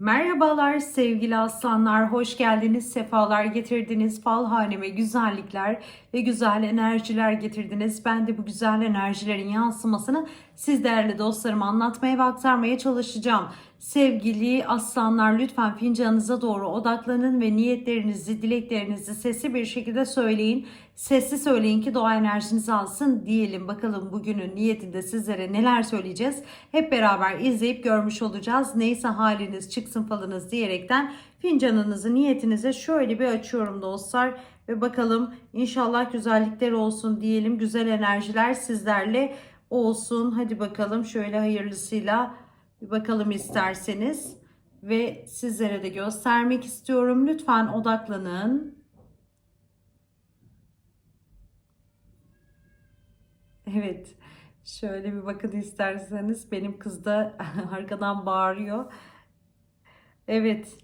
Merhabalar sevgili aslanlar, hoş geldiniz, sefalar getirdiniz, fal haneme güzellikler ve güzel enerjiler getirdiniz. Ben de bu güzel enerjilerin yansımasını siz değerli dostlarıma anlatmaya ve aktarmaya çalışacağım. Sevgili aslanlar lütfen fincanınıza doğru odaklanın ve niyetlerinizi, dileklerinizi sesli bir şekilde söyleyin. Sesli söyleyin ki doğa enerjinizi alsın diyelim. Bakalım bugünün niyetinde sizlere neler söyleyeceğiz. Hep beraber izleyip görmüş olacağız. Neyse haliniz çıksın falınız diyerekten fincanınızı niyetinize şöyle bir açıyorum dostlar. Ve bakalım inşallah güzellikler olsun diyelim. Güzel enerjiler sizlerle olsun. Hadi bakalım şöyle hayırlısıyla bir bakalım isterseniz. Ve sizlere de göstermek istiyorum. Lütfen odaklanın. Evet. Şöyle bir bakın isterseniz. Benim kız da arkadan bağırıyor. Evet.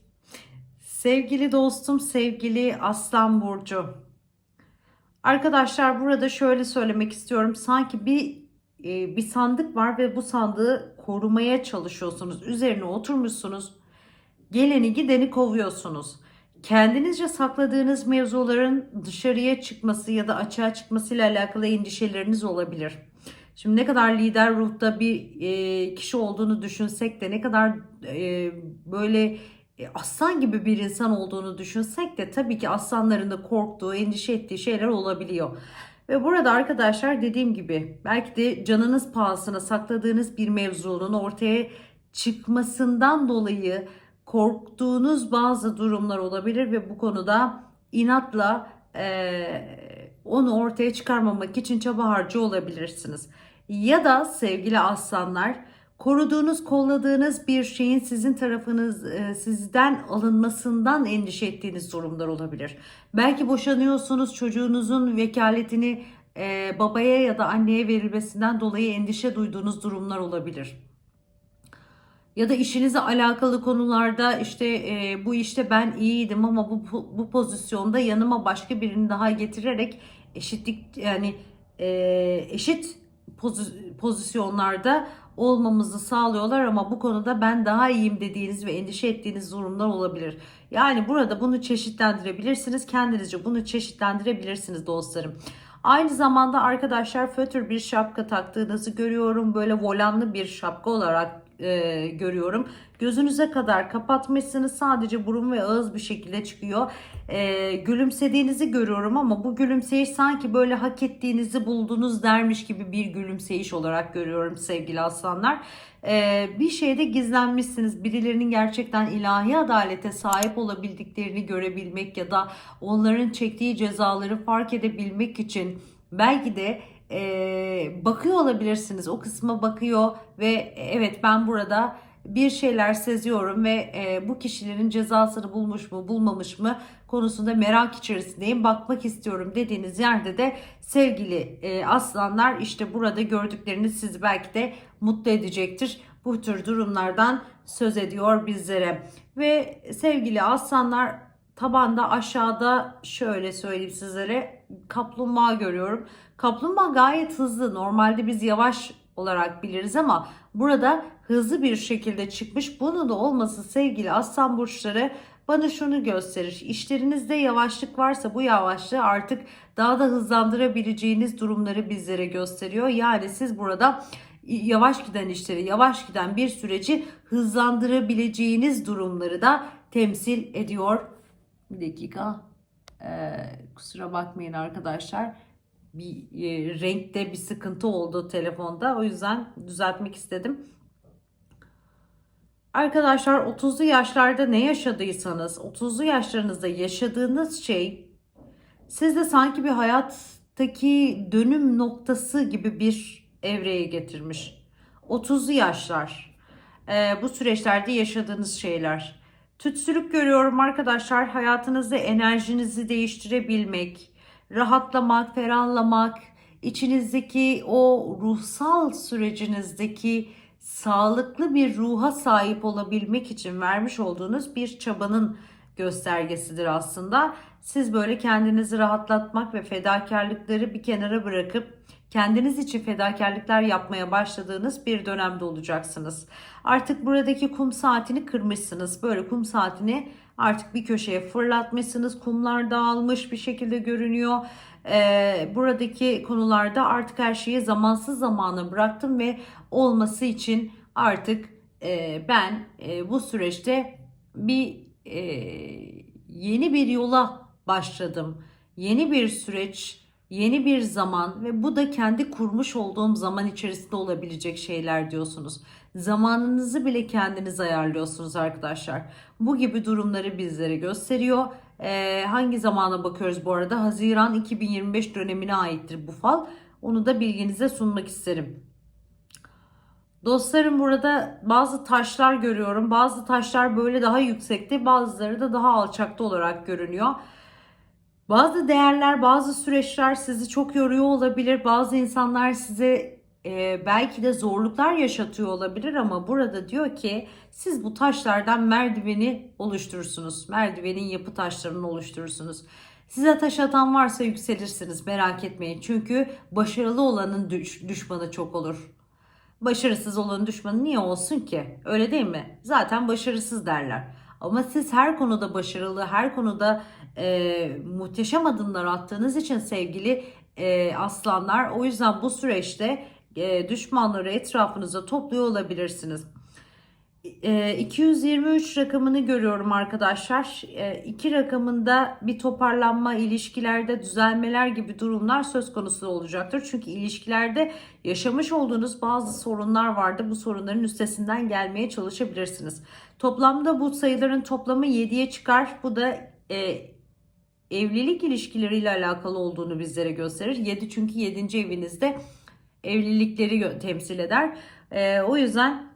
Sevgili dostum, sevgili Aslan Burcu. Arkadaşlar burada şöyle söylemek istiyorum. Sanki bir bir sandık var ve bu sandığı korumaya çalışıyorsunuz. Üzerine oturmuşsunuz. Geleni gideni kovuyorsunuz. Kendinizce sakladığınız mevzuların dışarıya çıkması ya da açığa çıkmasıyla alakalı endişeleriniz olabilir. Şimdi ne kadar lider ruhta bir e, kişi olduğunu düşünsek de ne kadar e, böyle e, aslan gibi bir insan olduğunu düşünsek de tabii ki aslanların da korktuğu, endişe ettiği şeyler olabiliyor. Ve burada arkadaşlar dediğim gibi belki de canınız pahasına sakladığınız bir mevzunun ortaya çıkmasından dolayı korktuğunuz bazı durumlar olabilir ve bu konuda inatla eee, onu ortaya çıkarmamak için çaba harcı olabilirsiniz. Ya da sevgili aslanlar koruduğunuz, kolladığınız bir şeyin sizin tarafınız e, sizden alınmasından endişe ettiğiniz durumlar olabilir. Belki boşanıyorsunuz, çocuğunuzun vekaletini e, babaya ya da anneye verilmesinden dolayı endişe duyduğunuz durumlar olabilir. Ya da işinize alakalı konularda işte e, bu işte ben iyiydim ama bu, bu, bu pozisyonda yanıma başka birini daha getirerek eşitlik yani e, eşit pozi- pozisyonlarda olmamızı sağlıyorlar ama bu konuda ben daha iyiyim dediğiniz ve endişe ettiğiniz durumlar olabilir. Yani burada bunu çeşitlendirebilirsiniz. Kendinizce bunu çeşitlendirebilirsiniz dostlarım. Aynı zamanda arkadaşlar fötr bir şapka taktığınızı görüyorum. Böyle volanlı bir şapka olarak e, görüyorum. Gözünüze kadar kapatmışsınız. Sadece burun ve ağız bir şekilde çıkıyor. E, gülümsediğinizi görüyorum ama bu gülümseyiş sanki böyle hak ettiğinizi buldunuz dermiş gibi bir gülümseyiş olarak görüyorum sevgili aslanlar. E, bir şeyde gizlenmişsiniz. Birilerinin gerçekten ilahi adalete sahip olabildiklerini görebilmek ya da onların çektiği cezaları fark edebilmek için belki de e, bakıyor olabilirsiniz. O kısma bakıyor ve evet ben burada bir şeyler seziyorum ve e, bu kişilerin cezasını bulmuş mu bulmamış mı konusunda merak içerisindeyim bakmak istiyorum dediğiniz yerde de sevgili e, aslanlar işte burada gördükleriniz sizi belki de mutlu edecektir. Bu tür durumlardan söz ediyor bizlere ve sevgili aslanlar tabanda aşağıda şöyle söyleyeyim sizlere kaplumbağa görüyorum. Kaplumbağa gayet hızlı. Normalde biz yavaş olarak biliriz ama burada hızlı bir şekilde çıkmış. Bunun da olması sevgili aslan burçları bana şunu gösterir. İşlerinizde yavaşlık varsa bu yavaşlığı artık daha da hızlandırabileceğiniz durumları bizlere gösteriyor. Yani siz burada yavaş giden işleri, yavaş giden bir süreci hızlandırabileceğiniz durumları da temsil ediyor. Bir dakika. Ee, kusura bakmayın arkadaşlar bir e, renkte bir sıkıntı oldu telefonda. O yüzden düzeltmek istedim. Arkadaşlar 30'lu yaşlarda ne yaşadıysanız 30'lu yaşlarınızda yaşadığınız şey sizde sanki bir hayattaki dönüm noktası gibi bir evreye getirmiş. 30'lu yaşlar. Ee, bu süreçlerde yaşadığınız şeyler. Tütsülük görüyorum arkadaşlar. Hayatınızda enerjinizi değiştirebilmek, rahatlamak, ferahlamak, içinizdeki o ruhsal sürecinizdeki sağlıklı bir ruha sahip olabilmek için vermiş olduğunuz bir çabanın göstergesidir aslında. Siz böyle kendinizi rahatlatmak ve fedakarlıkları bir kenara bırakıp kendiniz için fedakarlıklar yapmaya başladığınız bir dönemde olacaksınız. Artık buradaki kum saatini kırmışsınız. Böyle kum saatini artık bir köşeye fırlatmışsınız. Kumlar dağılmış bir şekilde görünüyor. Ee, buradaki konularda artık her şeyi zamansız zamana bıraktım ve olması için artık e, ben e, bu süreçte bir e, yeni bir yola başladım. Yeni bir süreç, yeni bir zaman ve bu da kendi kurmuş olduğum zaman içerisinde olabilecek şeyler diyorsunuz. Zamanınızı bile kendiniz ayarlıyorsunuz arkadaşlar. Bu gibi durumları bizlere gösteriyor. Ee, hangi zamana bakıyoruz bu arada? Haziran 2025 dönemine aittir bu fal. Onu da bilginize sunmak isterim. Dostlarım burada bazı taşlar görüyorum. Bazı taşlar böyle daha yüksekte, bazıları da daha alçakta olarak görünüyor. Bazı değerler, bazı süreçler sizi çok yoruyor olabilir. Bazı insanlar size e, belki de zorluklar yaşatıyor olabilir ama burada diyor ki siz bu taşlardan merdiveni oluşturursunuz. Merdivenin yapı taşlarını oluşturursunuz. Size taş atan varsa yükselirsiniz merak etmeyin. Çünkü başarılı olanın düş- düşmanı çok olur. Başarısız olanın düşmanı niye olsun ki? Öyle değil mi? Zaten başarısız derler. Ama siz her konuda başarılı, her konuda e, muhteşem adımlar attığınız için sevgili e, aslanlar o yüzden bu süreçte e, düşmanları etrafınıza topluyor olabilirsiniz. E, 223 rakamını görüyorum arkadaşlar. E, iki rakamında bir toparlanma, ilişkilerde düzelmeler gibi durumlar söz konusu olacaktır. Çünkü ilişkilerde yaşamış olduğunuz bazı sorunlar vardı. Bu sorunların üstesinden gelmeye çalışabilirsiniz. Toplamda bu sayıların toplamı 7'ye çıkar. Bu da e, evlilik ilişkileriyle alakalı olduğunu bizlere gösterir. 7 çünkü 7. evinizde evlilikleri temsil eder. E, o yüzden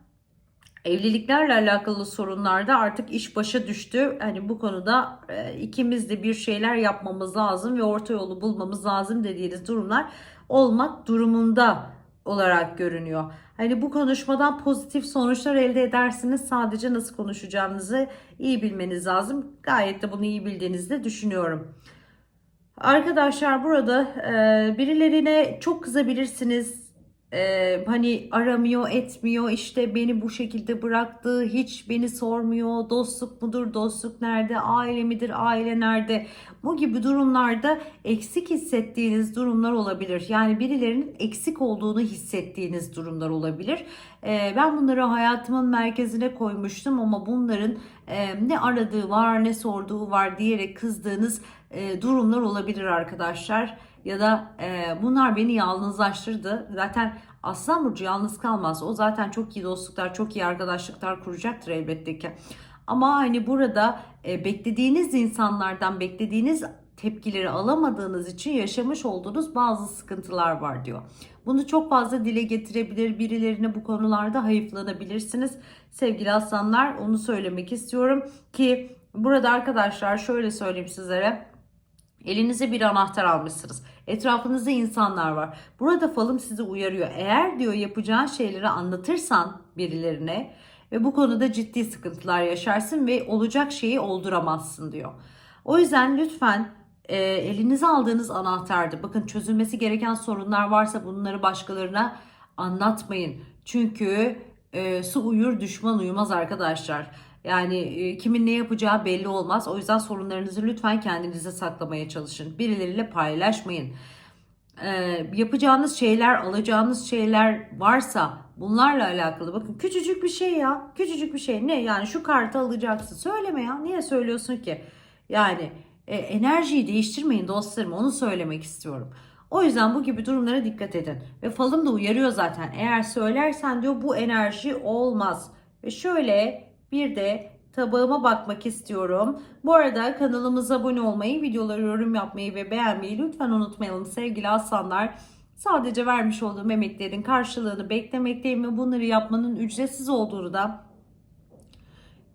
evliliklerle alakalı sorunlarda artık iş başa düştü. Hani bu konuda e, ikimiz de bir şeyler yapmamız lazım ve orta yolu bulmamız lazım dediğiniz durumlar olmak durumunda olarak görünüyor. Hani bu konuşmadan pozitif sonuçlar elde edersiniz. Sadece nasıl konuşacağınızı iyi bilmeniz lazım. Gayet de bunu iyi bildiğinizi de düşünüyorum. Arkadaşlar burada e, birilerine çok kızabilirsiniz. E, hani aramıyor, etmiyor, işte beni bu şekilde bıraktı, hiç beni sormuyor, dostluk mudur, dostluk nerede, aile midir, aile nerede? Bu gibi durumlarda eksik hissettiğiniz durumlar olabilir. Yani birilerinin eksik olduğunu hissettiğiniz durumlar olabilir. E, ben bunları hayatımın merkezine koymuştum ama bunların e, ne aradığı var, ne sorduğu var diyerek kızdığınız e, durumlar olabilir arkadaşlar. Ya da e, bunlar beni yalnızlaştırdı. Zaten Aslan Burcu yalnız kalmaz. O zaten çok iyi dostluklar, çok iyi arkadaşlıklar kuracaktır elbette ki. Ama hani burada e, beklediğiniz insanlardan beklediğiniz tepkileri alamadığınız için yaşamış olduğunuz bazı sıkıntılar var diyor. Bunu çok fazla dile getirebilir, birilerine bu konularda hayıflanabilirsiniz. Sevgili aslanlar onu söylemek istiyorum ki burada arkadaşlar şöyle söyleyeyim sizlere. Elinize bir anahtar almışsınız. Etrafınızda insanlar var. Burada falım sizi uyarıyor. Eğer diyor yapacağın şeyleri anlatırsan birilerine ve bu konuda ciddi sıkıntılar yaşarsın ve olacak şeyi olduramazsın diyor. O yüzden lütfen e, elinize aldığınız anahtardı. Bakın çözülmesi gereken sorunlar varsa bunları başkalarına anlatmayın. Çünkü e, su uyur düşman uyumaz arkadaşlar. Yani e, kimin ne yapacağı belli olmaz. O yüzden sorunlarınızı lütfen kendinize saklamaya çalışın. Birileriyle paylaşmayın. E, yapacağınız şeyler, alacağınız şeyler varsa bunlarla alakalı bakın küçücük bir şey ya. Küçücük bir şey. Ne yani şu kartı alacaksın. Söyleme ya. Niye söylüyorsun ki? Yani e, enerjiyi değiştirmeyin dostlarım. Onu söylemek istiyorum. O yüzden bu gibi durumlara dikkat edin. Ve falım da uyarıyor zaten. Eğer söylersen diyor bu enerji olmaz. Ve şöyle bir de tabağıma bakmak istiyorum. Bu arada kanalımıza abone olmayı, videoları yorum yapmayı ve beğenmeyi lütfen unutmayalım sevgili aslanlar. Sadece vermiş olduğum emeklerin karşılığını beklemekteyim ve bunları yapmanın ücretsiz olduğunu da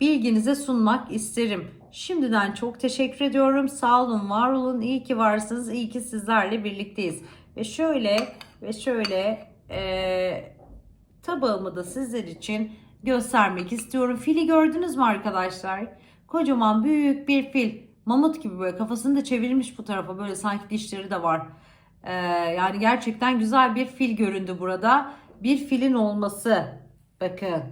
bilginize sunmak isterim. Şimdiden çok teşekkür ediyorum. Sağ olun, var olun. İyi ki varsınız. İyi ki sizlerle birlikteyiz. Ve şöyle ve şöyle e, tabağımı da sizler için göstermek istiyorum. Fili gördünüz mü arkadaşlar? Kocaman büyük bir fil. Mamut gibi böyle kafasını da çevirmiş bu tarafa. Böyle sanki dişleri de var. Ee, yani gerçekten güzel bir fil göründü burada. Bir filin olması. Bakın.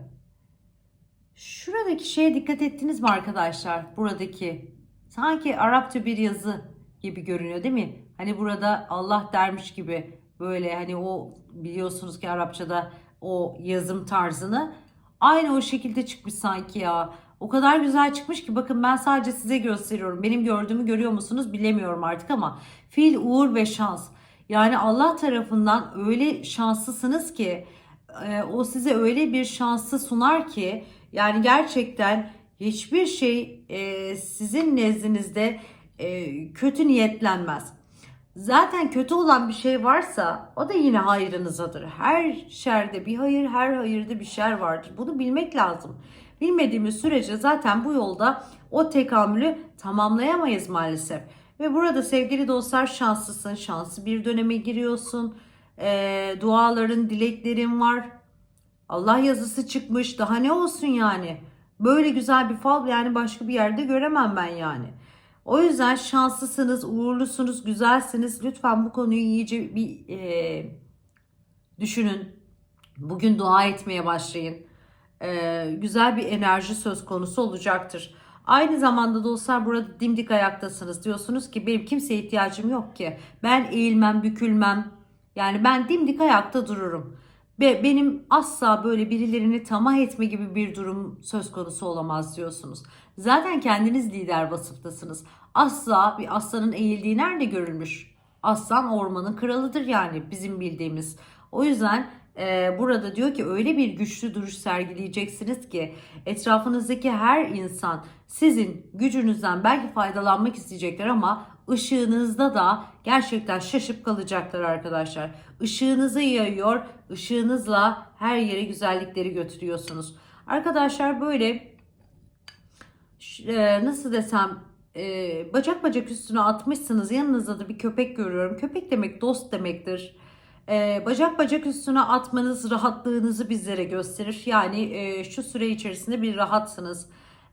Şuradaki şeye dikkat ettiniz mi arkadaşlar? Buradaki. Sanki Arapça bir yazı gibi görünüyor değil mi? Hani burada Allah dermiş gibi böyle hani o biliyorsunuz ki Arapçada o yazım tarzını aynı o şekilde çıkmış sanki ya. O kadar güzel çıkmış ki bakın ben sadece size gösteriyorum. Benim gördüğümü görüyor musunuz bilemiyorum artık ama fil uğur ve şans. Yani Allah tarafından öyle şanslısınız ki e, o size öyle bir şansı sunar ki yani gerçekten hiçbir şey e, sizin nezdinizde e, kötü niyetlenmez. Zaten kötü olan bir şey varsa o da yine hayrınızadır. Her şerde bir hayır, her hayırda bir şer vardır. Bunu bilmek lazım. Bilmediğimiz sürece zaten bu yolda o tekamülü tamamlayamayız maalesef. Ve burada sevgili dostlar şanslısın, şanslı bir döneme giriyorsun. Ee, duaların, dileklerin var. Allah yazısı çıkmış. Daha ne olsun yani? Böyle güzel bir fal yani başka bir yerde göremem ben yani. O yüzden şanslısınız, uğurlusunuz, güzelsiniz. Lütfen bu konuyu iyice bir e, düşünün. Bugün dua etmeye başlayın. E, güzel bir enerji söz konusu olacaktır. Aynı zamanda dostlar burada dimdik ayaktasınız. Diyorsunuz ki benim kimseye ihtiyacım yok ki. Ben eğilmem, bükülmem. Yani ben dimdik ayakta dururum. Ve benim asla böyle birilerini tamah etme gibi bir durum söz konusu olamaz diyorsunuz. Zaten kendiniz lider vasıftasınız. Asla bir aslanın eğildiği nerede görülmüş? Aslan ormanın kralıdır yani bizim bildiğimiz. O yüzden e, burada diyor ki öyle bir güçlü duruş sergileyeceksiniz ki etrafınızdaki her insan sizin gücünüzden belki faydalanmak isteyecekler ama ışığınızda da gerçekten şaşıp kalacaklar arkadaşlar. Işığınızı yayıyor, ışığınızla her yere güzellikleri götürüyorsunuz. Arkadaşlar böyle nasıl desem e, bacak bacak üstüne atmışsınız yanınızda da bir köpek görüyorum. Köpek demek dost demektir. E, bacak bacak üstüne atmanız rahatlığınızı bizlere gösterir. Yani e, şu süre içerisinde bir rahatsınız.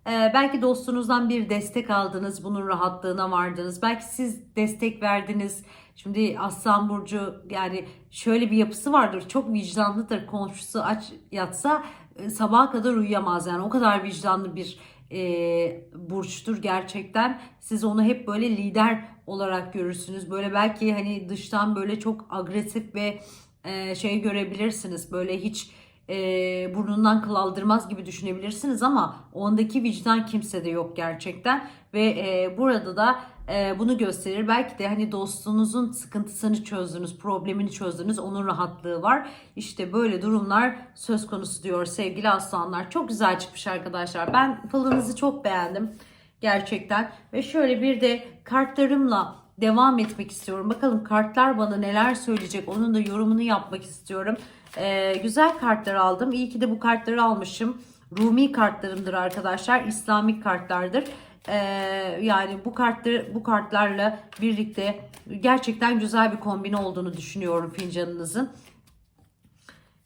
E, belki dostunuzdan bir destek aldınız, bunun rahatlığına vardınız. Belki siz destek verdiniz. Şimdi Aslan Burcu yani şöyle bir yapısı vardır. Çok vicdanlıdır. Komşusu aç yatsa e, sabaha kadar uyuyamaz. Yani o kadar vicdanlı bir e, burçtur gerçekten. Siz onu hep böyle lider olarak görürsünüz. Böyle belki hani dıştan böyle çok agresif ve e, şey görebilirsiniz. Böyle hiç e, burnundan kıl aldırmaz gibi düşünebilirsiniz ama ondaki vicdan kimsede yok gerçekten. Ve e, burada da e, bunu gösterir. Belki de hani dostunuzun sıkıntısını çözdünüz, problemini çözdünüz, onun rahatlığı var. İşte böyle durumlar söz konusu diyor sevgili aslanlar. Çok güzel çıkmış arkadaşlar. Ben falınızı çok beğendim gerçekten. Ve şöyle bir de kartlarımla devam etmek istiyorum. Bakalım kartlar bana neler söyleyecek onun da yorumunu yapmak istiyorum. Ee, güzel kartlar aldım. İyi ki de bu kartları almışım. Rumi kartlarımdır arkadaşlar. İslamik kartlardır. Ee, yani bu kartları bu kartlarla birlikte gerçekten güzel bir kombin olduğunu düşünüyorum fincanınızın.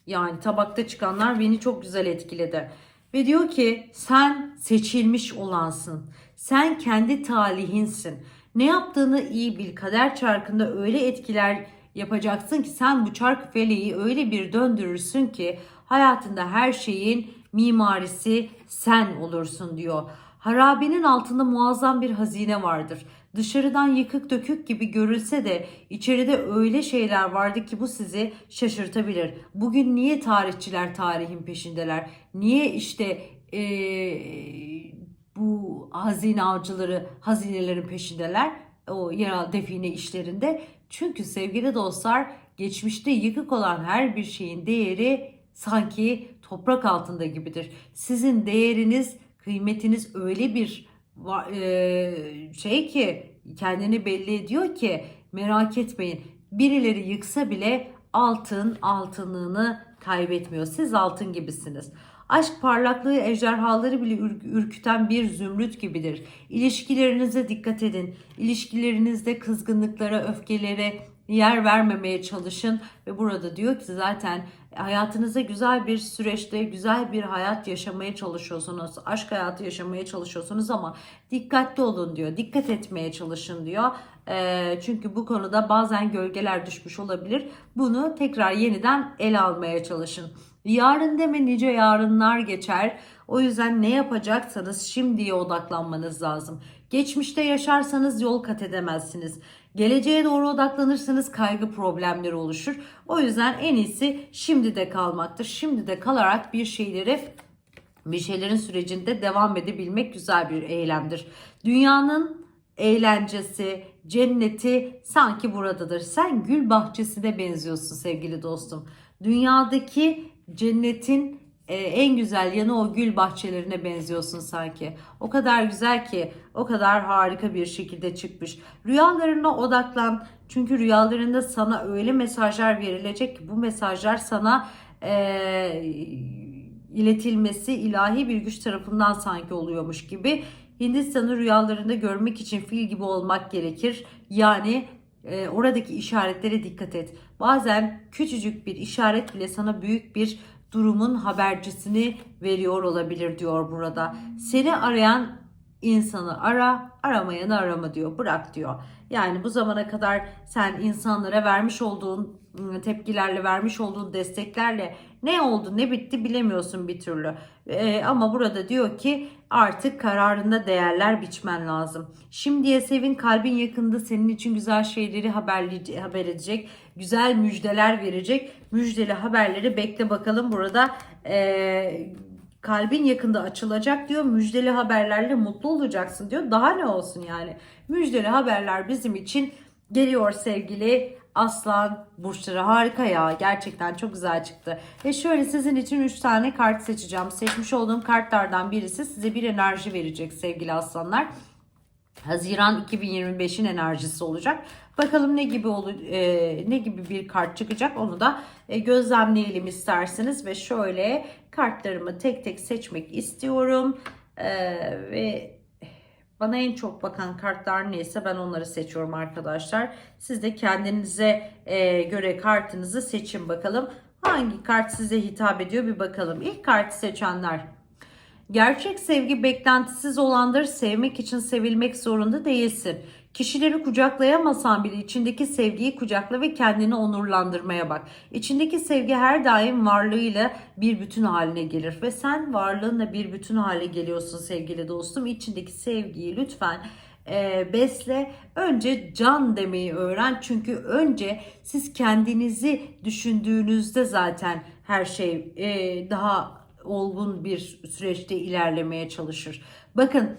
Yani tabakta çıkanlar beni çok güzel etkiledi. Ve diyor ki sen seçilmiş olansın. Sen kendi talihinsin. Ne yaptığını iyi bil. Kader çarkında öyle etkiler yapacaksın ki sen bu çark feleği öyle bir döndürürsün ki hayatında her şeyin mimarisi sen olursun diyor. Harabenin altında muazzam bir hazine vardır. Dışarıdan yıkık dökük gibi görülse de içeride öyle şeyler vardı ki bu sizi şaşırtabilir. Bugün niye tarihçiler tarihin peşindeler? Niye işte ee, bu hazine avcıları hazinelerin peşindeler? O yerel define işlerinde. Çünkü sevgili dostlar geçmişte yıkık olan her bir şeyin değeri sanki toprak altında gibidir. Sizin değeriniz, kıymetiniz öyle bir şey ki kendini belli ediyor ki merak etmeyin. Birileri yıksa bile altın altınlığını kaybetmiyor. Siz altın gibisiniz. Aşk parlaklığı ejderhaları bile ürküten bir zümrüt gibidir. İlişkilerinize dikkat edin. İlişkilerinizde kızgınlıklara, öfkelere yer vermemeye çalışın ve burada diyor ki zaten hayatınızda güzel bir süreçte güzel bir hayat yaşamaya çalışıyorsunuz. Aşk hayatı yaşamaya çalışıyorsunuz ama dikkatli olun diyor. Dikkat etmeye çalışın diyor. Ee, çünkü bu konuda bazen gölgeler düşmüş olabilir. Bunu tekrar yeniden ele almaya çalışın. Yarın deme nice yarınlar geçer. O yüzden ne yapacaksanız şimdiye odaklanmanız lazım. Geçmişte yaşarsanız yol kat edemezsiniz. Geleceğe doğru odaklanırsanız kaygı problemleri oluşur. O yüzden en iyisi şimdi de kalmaktır. Şimdi de kalarak bir şeyleri bir şeylerin sürecinde devam edebilmek güzel bir eylemdir. Dünyanın eğlencesi, cenneti sanki buradadır. Sen gül bahçesine benziyorsun sevgili dostum. Dünyadaki cennetin e, en güzel yanı o gül bahçelerine benziyorsun sanki. O kadar güzel ki, o kadar harika bir şekilde çıkmış. Rüyalarına odaklan. Çünkü rüyalarında sana öyle mesajlar verilecek ki bu mesajlar sana e, iletilmesi ilahi bir güç tarafından sanki oluyormuş gibi. Hindistan'ı rüyalarında görmek için fil gibi olmak gerekir. Yani e, oradaki işaretlere dikkat et. Bazen küçücük bir işaret bile sana büyük bir durumun habercisini veriyor olabilir diyor burada. Seni arayan insanı ara, aramayanı arama diyor. Bırak diyor. Yani bu zamana kadar sen insanlara vermiş olduğun ıı, tepkilerle, vermiş olduğun desteklerle ne oldu, ne bitti bilemiyorsun bir türlü. Ee, ama burada diyor ki artık kararında değerler biçmen lazım. Şimdiye sevin kalbin yakında senin için güzel şeyleri haberli, haber edecek. Güzel müjdeler verecek. Müjdeli haberleri bekle bakalım burada. Ee, kalbin yakında açılacak diyor. Müjdeli haberlerle mutlu olacaksın diyor. Daha ne olsun yani. Müjdeli haberler bizim için geliyor sevgili Aslan burçları harika ya. Gerçekten çok güzel çıktı. Ve şöyle sizin için 3 tane kart seçeceğim. Seçmiş olduğum kartlardan birisi size bir enerji verecek sevgili aslanlar. Haziran 2025'in enerjisi olacak. Bakalım ne gibi olu, e, ne gibi bir kart çıkacak onu da e, gözlemleyelim isterseniz ve şöyle kartlarımı tek tek seçmek istiyorum E, ve bana en çok bakan kartlar neyse ben onları seçiyorum arkadaşlar. Siz de kendinize e, göre kartınızı seçin bakalım. Hangi kart size hitap ediyor bir bakalım. İlk kartı seçenler Gerçek sevgi beklentisiz olandır. Sevmek için sevilmek zorunda değilsin. Kişileri kucaklayamasan bile içindeki sevgiyi kucakla ve kendini onurlandırmaya bak. İçindeki sevgi her daim varlığıyla bir bütün haline gelir ve sen varlığınla bir bütün hale geliyorsun sevgili dostum. İçindeki sevgiyi lütfen e, besle. Önce can demeyi öğren. Çünkü önce siz kendinizi düşündüğünüzde zaten her şey e, daha olgun bir süreçte ilerlemeye çalışır. Bakın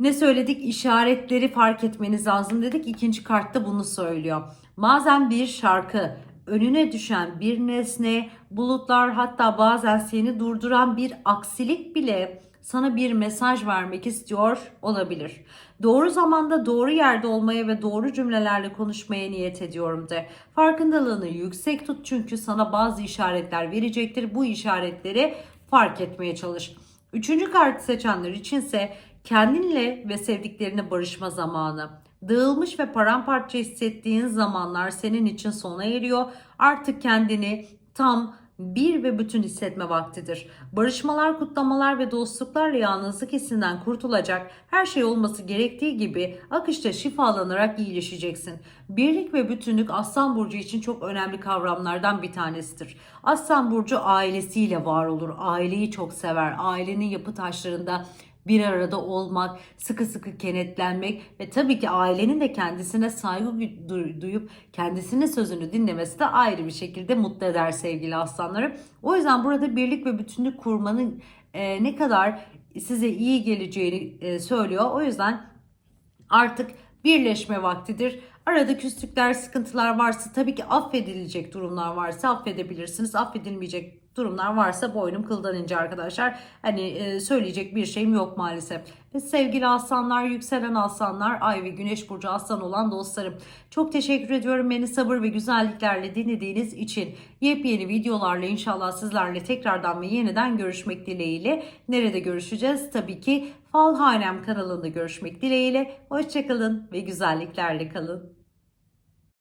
ne söyledik? İşaretleri fark etmeniz lazım dedik. İkinci kartta bunu söylüyor. Bazen bir şarkı, önüne düşen bir nesne, bulutlar hatta bazen seni durduran bir aksilik bile sana bir mesaj vermek istiyor olabilir. Doğru zamanda doğru yerde olmaya ve doğru cümlelerle konuşmaya niyet ediyorum de. Farkındalığını yüksek tut çünkü sana bazı işaretler verecektir. Bu işaretleri fark etmeye çalış. Üçüncü kartı seçenler içinse kendinle ve sevdiklerine barışma zamanı. Dağılmış ve paramparça hissettiğin zamanlar senin için sona eriyor. Artık kendini tam bir ve bütün hissetme vaktidir. Barışmalar, kutlamalar ve dostluklarla yalnızlık hissinden kurtulacak, her şey olması gerektiği gibi akışta şifalanarak iyileşeceksin. Birlik ve bütünlük Aslan Burcu için çok önemli kavramlardan bir tanesidir. Aslan Burcu ailesiyle var olur, aileyi çok sever, ailenin yapı taşlarında bir arada olmak, sıkı sıkı kenetlenmek ve tabii ki ailenin de kendisine saygı duyup kendisinin sözünü dinlemesi de ayrı bir şekilde mutlu eder sevgili aslanları. O yüzden burada birlik ve bütünlük kurmanın e, ne kadar size iyi geleceğini e, söylüyor. O yüzden artık birleşme vaktidir. Arada küslükler, sıkıntılar varsa tabii ki affedilecek durumlar varsa affedebilirsiniz. Affedilmeyecek durumlar varsa boynum kıldan ince arkadaşlar. Hani e, söyleyecek bir şeyim yok maalesef. Ve sevgili aslanlar, yükselen aslanlar, ay ve güneş burcu aslan olan dostlarım. Çok teşekkür ediyorum beni sabır ve güzelliklerle dinlediğiniz için. Yepyeni videolarla inşallah sizlerle tekrardan ve yeniden görüşmek dileğiyle. Nerede görüşeceğiz? Tabii ki Falhanem kanalında görüşmek dileğiyle. Hoşçakalın ve güzelliklerle kalın.